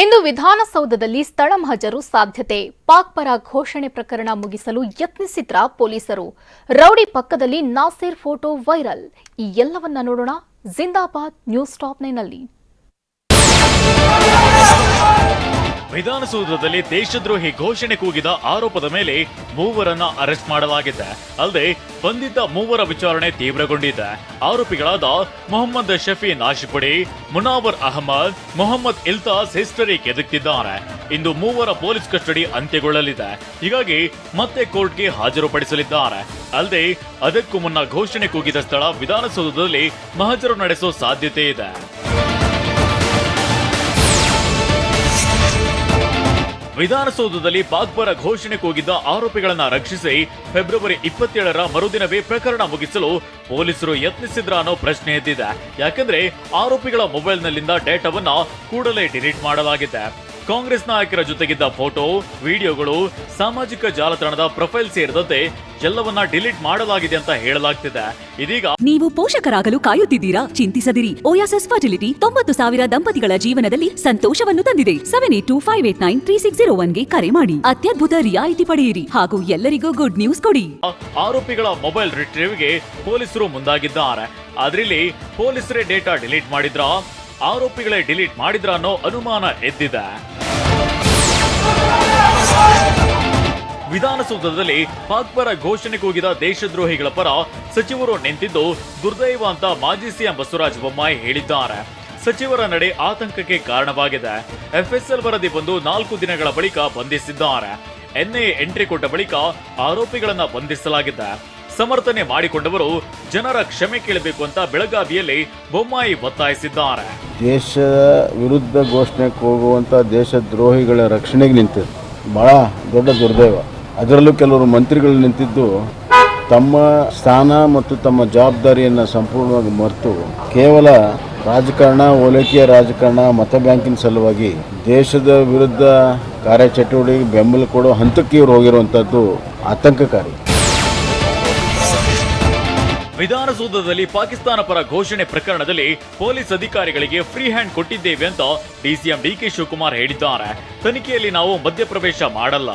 ಇಂದು ವಿಧಾನಸೌಧದಲ್ಲಿ ಸ್ಥಳ ಮಹಜರು ಸಾಧ್ಯತೆ. ಪಾಕ್ ಪರ ಘೋಷಣೆ ಪ್ರಕರಣ ಮುಗಿಸಲು ಯತ್ನಿಸಿದ್ರ ಪೊಲೀಸರು. ರೌಡಿ ಪಕ್ಕದಲ್ಲಿ ನಾಸೀರ್ ಫೋಟೋ ವೈರಲ್. ಈ ಎಲ್ಲವನ್ನ ನೋಡೋಣ. ಜಿಂದಾಬಾದ್ ನ್ಯೂಸ್ ಟಾಪ್ ನೈನಲ್ಲಿ. ವಿಧಾನಸೌಧದಲ್ಲಿ ದೇಶದ್ರೋಹಿ ಘೋಷಣೆ ಕೂಗಿದ ಆರೋಪದ ಮೇಲೆ ಮೂವರನ್ನ ಅರೆಸ್ಟ್ ಮಾಡಲಾಗಿದೆ. ಅಲ್ಲದೆ ಬಂಧಿತ ಮೂವರ ವಿಚಾರಣೆ ತೀವ್ರಗೊಂಡಿದೆ. ಆರೋಪಿಗಳಾದ ಮೊಹಮ್ಮದ್ ಶಫಿ ನಾಶಿಪುಡಿ, ಮುನಾವರ್ ಅಹಮದ್, ಮೊಹಮ್ಮದ್ ಇಲ್ತಾಸ್ ಹಿಸ್ಟರಿ ಕೆದಕ್ತಿದ್ದಾರೆ. ಇಂದು ಮೂವರ ಪೊಲೀಸ್ ಕಸ್ಟಡಿ ಅಂತ್ಯಗೊಳ್ಳಲಿದೆ. ಹೀಗಾಗಿ ಮತ್ತೆ ಕೋರ್ಟ್ಗೆ ಹಾಜರುಪಡಿಸಲಿದ್ದಾರೆ. ಅಲ್ಲದೆ ಅದಕ್ಕೂ ಮುನ್ನ ಘೋಷಣೆ ಕೂಗಿದ ಸ್ಥಳ ವಿಧಾನಸೌಧದಲ್ಲಿ ಮಹಜರು ನಡೆಸೋ ಸಾಧ್ಯತೆ ಇದೆ. ವಿಧಾನಸೌಧದಲ್ಲಿ ಪರ ಘೋಷಣೆ ಕೂಗಿದ್ದ ಆರೋಪಿಗಳನ್ನ ರಕ್ಷಿಸಿ ಫೆಬ್ರವರಿ ಇಪ್ಪತ್ತೇಳರ ಮರುದಿನವೇ ಪ್ರಕರಣ ಮುಗಿಸಲು ಪೊಲೀಸರು ಯತ್ನಿಸಿದ್ರ ಅನ್ನೋ ಪ್ರಶ್ನೆ ಎದ್ದಿದೆ. ಯಾಕಂದ್ರೆ ಆರೋಪಿಗಳ ಮೊಬೈಲ್ನಲ್ಲಿಂದ ಡೇಟಾವನ್ನ ಕೂಡಲೇ ಡಿಲೀಟ್ ಮಾಡಲಾಗಿದೆ. ಕಾಂಗ್ರೆಸ್ ನಾಯಕರ ಜೊತೆಗಿದ್ದ ಫೋಟೋ ವಿಡಿಯೋಗಳು ಸಾಮಾಜಿಕ ಜಾಲತಾಣದ ಪ್ರೊಫೈಲ್ ಸೇರಿದಂತೆ ಎಲ್ಲವನ್ನ ಡಿಲೀಟ್ ಮಾಡಲಾಗಿದೆ ಅಂತ ಹೇಳಲಾಗ್ತಿದೆ. ಇದೀಗ ನೀವು ಪೋಷಕರಾಗಲು ಕಾಯುತ್ತಿದ್ದೀರಾ? ಚಿಂತಿಸದಿರಿ. ಓಯಾಸಸ್ ಫರ್ಟಿಲಿಟಿ ತೊಂಬತ್ತು ಸಾವಿರ ದಂಪತಿಗಳ ಜೀವನದಲ್ಲಿ ಸಂತೋಷವನ್ನು ತಂದಿದೆ. Seven eight two five eight nine three six zero ಒನ್ಗೆ ಕರೆ ಮಾಡಿ. ಅತ್ಯದ್ಭುತ ರಿಯಾಯಿತಿ ಪಡೆಯಿರಿ ಹಾಗೂ ಎಲ್ಲರಿಗೂ ಗುಡ್ ನ್ಯೂಸ್ ಕೊಡಿ. ಆರೋಪಿಗಳ ಮೊಬೈಲ್ ರಿಟ್ರೀವ್ಗೆ ಪೊಲೀಸರು ಮುಂದಾಗಿದ್ದಾರೆ. ಅದರಲ್ಲಿ ಪೊಲೀಸರೇ ಡೇಟಾ ಡಿಲೀಟ್ ಮಾಡಿದ್ರ? ಆರೋಪಿಗಳೇ ಡಿಲೀಟ್ ಮಾಡಿದ್ರ ಅನ್ನೋ ಅನುಮಾನ ಎದ್ದಿದೆ. ವಿಧಾನಸೌಧದಲ್ಲಿ ಪಾಕ್ ಪರ ಘೋಷಣೆ ಕೂಗಿದ ದೇಶದ್ರೋಹಿಗಳ ಪರ ಸಚಿವರು ನಿಂತಿದ್ದು ದುರ್ದೈವ ಅಂತ ಮಾಜಿ ಸಿಎಂ ಬಸವರಾಜ ಬೊಮ್ಮಾಯಿ ಹೇಳಿದ್ದಾರೆ. ಸಚಿವರ ನಡೆ ಆತಂಕಕ್ಕೆ ಕಾರಣವಾಗಿದೆ. ಎಫ್ಎಸ್ಎಲ್ ವರದಿ ಬಂದು ನಾಲ್ಕು ದಿನಗಳ ಬಳಿಕ ಬಂಧಿಸಿದ್ದಾರೆ. ಎನ್ಐಎ ಎಂಟ್ರಿ ಕೊಟ್ಟ ಬಳಿಕ ಆರೋಪಿಗಳನ್ನ ಬಂಧಿಸಲಾಗಿದೆ. ಸಮರ್ಥನೆ ಮಾಡಿಕೊಂಡವರು ಜನರ ಕ್ಷಮೆ ಕೇಳಬೇಕು ಅಂತ ಬೆಳಗಾವಿಯಲ್ಲಿ ಬೊಮ್ಮಾಯಿ ಒತ್ತಾಯಿಸಿದ್ದಾರೆ. ದೇಶದ ವಿರುದ್ಧ ಘೋಷಣೆಗೆ ಹೋಗುವಂಥ ದೇಶದ್ರೋಹಿಗಳ ರಕ್ಷಣೆಗೆ ನಿಂತಿದ್ದು ಬಹಳ ದೊಡ್ಡ ದುರ್ದೈವ. ಅದರಲ್ಲೂ ಕೆಲವರು ಮಂತ್ರಿಗಳು ನಿಂತಿದ್ದು ತಮ್ಮ ಸ್ಥಾನ ಮತ್ತು ತಮ್ಮ ಜವಾಬ್ದಾರಿಯನ್ನು ಸಂಪೂರ್ಣವಾಗಿ ಮರೆತು ಕೇವಲ ರಾಜಕಾರಣ, ಓಲೈಕೆಯ ರಾಜಕಾರಣ, ಮತ ಬ್ಯಾಂಕಿನ ಸಲುವಾಗಿ ದೇಶದ ವಿರುದ್ಧ ಕಾರ್ಯಚಟುವಟಿಕೆಗೆ ಬೆಂಬಲ ಕೊಡೋ ಹಂತಕ್ಕೆ ಇವರು ಹೋಗಿರುವಂಥದ್ದು ಆತಂಕಕಾರಿ. ವಿಧಾನಸೌಧದಲ್ಲಿ ಪಾಕಿಸ್ತಾನ ಪರ ಘೋಷಣೆ ಪ್ರಕರಣದಲ್ಲಿ ಪೊಲೀಸ್ ಅಧಿಕಾರಿಗಳಿಗೆ ಫ್ರೀ ಹ್ಯಾಂಡ್ ಕೊಟ್ಟಿದ್ದೇವೆ ಅಂತ ಡಿಸಿಎಂ ಡಿಕೆ ಶಿವಕುಮಾರ್ ಹೇಳಿದ್ದಾರೆ. ತನಿಖೆಯಲ್ಲಿ ನಾವು ಮಧ್ಯಪ್ರವೇಶ ಮಾಡಲ್ಲ.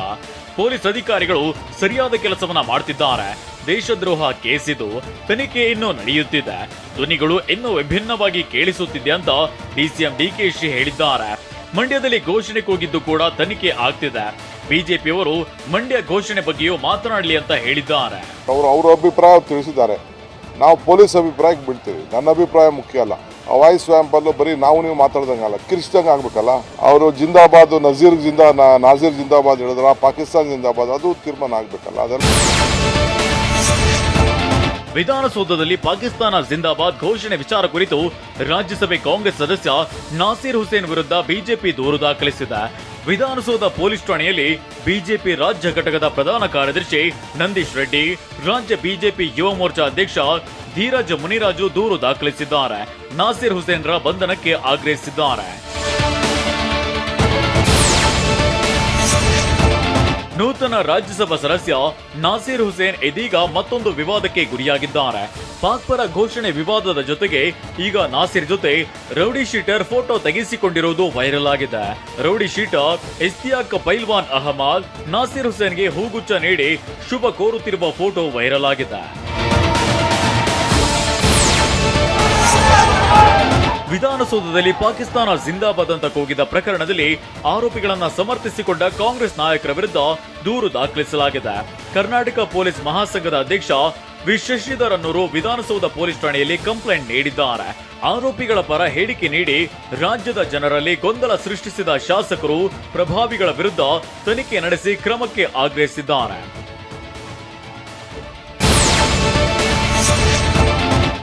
ಪೊಲೀಸ್ ಅಧಿಕಾರಿಗಳು ಸರಿಯಾದ ಕೆಲಸವನ್ನ ಮಾಡ್ತಿದ್ದಾರೆ. ದೇಶದ್ರೋಹ ಕೇಸಿದು ತನಿಖೆ ಇನ್ನೂ ನಡೆಯುತ್ತಿದೆ. ಧ್ವನಿಗಳು ಇನ್ನೂ ವಿಭಿನ್ನವಾಗಿ ಕೇಳಿಸುತ್ತಿದೆ ಅಂತ ಡಿಸಿಎಂ ಡಿಕೆಶಿ ಹೇಳಿದ್ದಾರೆ. ಮಂಡ್ಯದಲ್ಲಿ ಘೋಷಣೆ ಕೂಗಿದ್ದು ಕೂಡ ತನಿಖೆ ಆಗ್ತಿದೆ. ಬಿಜೆಪಿಯವರು ಮಂಡ್ಯ ಘೋಷಣೆ ಬಗ್ಗೆಯೂ ಮಾತನಾಡಲಿ ಅಂತ ಹೇಳಿದ್ದಾರೆ. ಅವರು ಅವರ ಅಭಿಪ್ರಾಯ ತಿಳಿಸಿದ್ದಾರೆ. ನಾವು ಪೊಲೀಸ್ ಅಭಿಪ್ರಾಯಕ್ಕೆ ಬಿಡ್ತೀವಿ ನನ್ನ ಅಭಿಪ್ರಾಯ ಮುಖ್ಯ ಅಲ್ಲ. ಆ ವಾಯ್ಸ್ ಸ್ವ್ಯಾಂಪಲ್ಲೂ ಬರೀ ನಾವು ನೀವು ಮಾತಾಡ್ದಂಗಲ್ಲ ಕಿರಿಸ್ದಂಗೆ ಆಗ್ಬೇಕಲ್ಲ? ಅವರು ಜಿಂದಾಬಾದ್, ನಜೀರ್ ಜಿಂದಾ ನಾಜೀರ್ ಜಿಂದಾಬಾದ್ ಹೇಳಿದ್ರ. ಪಾಕಿಸ್ತಾನ್ ಜಿಂದಾಬಾದ್, ಅದು ತೀರ್ಮಾನ ಆಗ್ಬೇಕಲ್ಲ? ಅದನ್ನು ವಿಧಾನಸೌಧದಲ್ಲಿ ಪಾಕಿಸ್ತಾನ ಜಿಂದಾಬಾದ್ ಘೋಷಣೆ ವಿಚಾರ ಕುರಿತು ರಾಜ್ಯಸಭೆ ಕಾಂಗ್ರೆಸ್ ಸದಸ್ಯ ನಾಸೀರ್ ಹುಸೇನ್ ವಿರುದ್ಧ ಬಿಜೆಪಿ ದೂರು ದಾಖಲಿಸಿದೆ. ವಿಧಾನಸೌಧ ಪೊಲೀಸ್ ಠಾಣೆಯಲ್ಲಿ ಬಿಜೆಪಿ ರಾಜ್ಯ ಘಟಕದ ಪ್ರಧಾನ ಕಾರ್ಯದರ್ಶಿ ನಂದೀಶ್ ರೆಡ್ಡಿ, ರಾಜ್ಯ ಬಿಜೆಪಿ ಯುವ ಮೋರ್ಚಾ ಅಧ್ಯಕ್ಷ ಧೀರಜ್ ಮುನಿರಾಜು ದೂರು ದಾಖಲಿಸಿದ್ದಾರೆ. ನಾಸಿರ್ ಹುಸೇನ್ರ ಬಂಧನಕ್ಕೆ ಆಗ್ರಹಿಸಿದ್ದಾರೆ. ನೂತನ ರಾಜ್ಯಸಭಾ ಸದಸ್ಯ ನಾಸೀರ್ ಹುಸೇನ್ ಇದೀಗ ಮತ್ತೊಂದು ವಿವಾದಕ್ಕೆ ಗುರಿಯಾಗಿದ್ದಾರೆ. ಪಾಕ್ ಪರ ಘೋಷಣೆ ವಿವಾದದ ಜೊತೆಗೆ ಈಗ ನಾಸೀರ್ ಜೊತೆ ರೌಡಿ ಶೀಟರ್ ಫೋಟೋ ತೆಗೆಸಿಕೊಂಡಿರುವುದು ವೈರಲ್ ಆಗಿದೆ. ರೌಡಿ ಶೀಟರ್ ಇಸ್ತಿಯಾಕ್ ಪೈಲ್ವಾನ್ ಅಹಮದ್ ನಾಸೀರ್ ಹುಸೇನ್ಗೆ ಹೂಗುಚ್ಚ ನೀಡಿ ಶುಭ ಕೋರುತ್ತಿರುವ ಫೋಟೋ ವೈರಲ್ ಆಗಿದೆ. ವಿಧಾನಸೌಧದಲ್ಲಿ ಪಾಕಿಸ್ತಾನ ಜಿಂದಾಬಾದ್ ಅಂತ ಕೂಗಿದ ಪ್ರಕರಣದಲ್ಲಿ ಆರೋಪಿಗಳನ್ನ ಸಮರ್ಥಿಸಿಕೊಂಡ ಕಾಂಗ್ರೆಸ್ ನಾಯಕರ ವಿರುದ್ಧ ದೂರು ದಾಖಲಿಸಲಾಗಿದೆ. ಕರ್ನಾಟಕ ಪೊಲೀಸ್ ಮಹಾಸಂಘದ ಅಧ್ಯಕ್ಷ ವಿ. ಶಶಿಧರ್ ಅನ್ನೋರು ವಿಧಾನಸೌಧ ಪೊಲೀಸ್ ಠಾಣೆಯಲ್ಲಿ ಕಂಪ್ಲೇಂಟ್ ನೀಡಿದ್ದಾರೆ. ಆರೋಪಿಗಳ ಪರ ಹೇಳಿಕೆ ನೀಡಿ ರಾಜ್ಯದ ಜನರಲ್ಲಿ ಗೊಂದಲ ಸೃಷ್ಟಿಸಿದ ಶಾಸಕರು ಪ್ರಭಾವಿಗಳ ವಿರುದ್ಧ ತನಿಖೆ ನಡೆಸಿ ಕ್ರಮಕ್ಕೆ ಆಗ್ರಹಿಸಿದ್ದಾರೆ.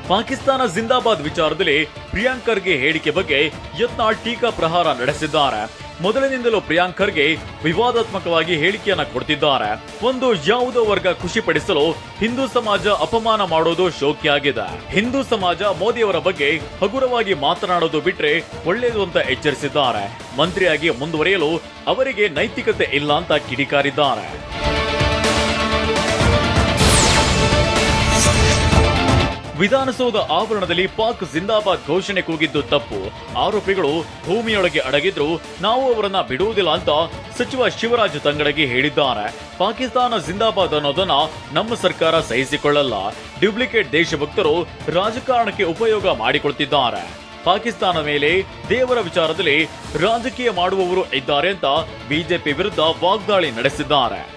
ಪಾಕಿಸ್ತಾನ ಜಿಂದಾಬಾದ್ ವಿಚಾರದಲ್ಲಿ ಪ್ರಿಯಾಂಕರ್ಗೆ ಹೇಳಿಕೆ ಬಗ್ಗೆ ಯತ್ನಾಳ್ ಟೀಕಾ ಪ್ರಹಾರ ನಡೆಸಿದ್ದಾರೆ. ಮೊದಲಿನಿಂದಲೂ ಪ್ರಿಯಾಂಕರ್ಗೆ ವಿವಾದಾತ್ಮಕವಾಗಿ ಹೇಳಿಕೆಯನ್ನ ಕೊಡ್ತಿದ್ದಾರೆ. ಒಂದು ಯಾವುದೋ ವರ್ಗ ಖುಷಿಪಡಿಸಲು ಹಿಂದೂ ಸಮಾಜ ಅಪಮಾನ ಮಾಡೋದು ಶೋಕಿಯಾಗಿದೆ. ಹಿಂದೂ ಸಮಾಜ ಮೋದಿಯವರ ಬಗ್ಗೆ ಹಗುರವಾಗಿ ಮಾತನಾಡೋದು ಬಿಟ್ರೆ ಒಳ್ಳೆಯದು ಅಂತ ಎಚ್ಚರಿಸಿದ್ದಾರೆ. ಮಂತ್ರಿಯಾಗಿ ಮುಂದುವರಿಯಲು ಅವರಿಗೆ ನೈತಿಕತೆ ಇಲ್ಲ ಅಂತ ಕಿಡಿಕಾರಿದ್ದಾರೆ. ವಿಧಾನಸೌಧ ಆವರಣದಲ್ಲಿ ಪಾಕ್ ಜಿಂದಾಬಾದ್ ಘೋಷಣೆ ಕೂಗಿದ್ದು ತಪ್ಪು. ಆರೋಪಿಗಳು ಭೂಮಿಯೊಳಗೆ ಅಡಗಿದ್ರು. ನಾವು ಅವರನ್ನ ಬಿಡುವುದಿಲ್ಲ ಅಂತ ಸಚಿವ ಶಿವರಾಜ್ ತಂಗಡಗಿ ಹೇಳಿದ್ದಾರೆ. ಪಾಕಿಸ್ತಾನ ಜಿಂದಾಬಾದ್ ಅನ್ನೋದನ್ನ ನಮ್ಮ ಸರ್ಕಾರ ಸಹಿಸಿಕೊಳ್ಳಲ್ಲ. ಡ್ಯೂಪ್ಲಿಕೇಟ್ ದೇಶಭಕ್ತರು ರಾಜಕಾರಣಕ್ಕೆ ಉಪಯೋಗ ಮಾಡಿಕೊಳ್ತಿದ್ದಾರೆ. ಪಾಕಿಸ್ತಾನ ಮೇಲೆ ದೇವರ ವಿಚಾರದಲ್ಲಿ ರಾಜಕೀಯ ಮಾಡುವವರು ಇದ್ದಾರೆ ಅಂತ ಬಿಜೆಪಿ ವಿರುದ್ಧ ವಾಗ್ದಾಳಿ ನಡೆಸಿದ್ದಾರೆ.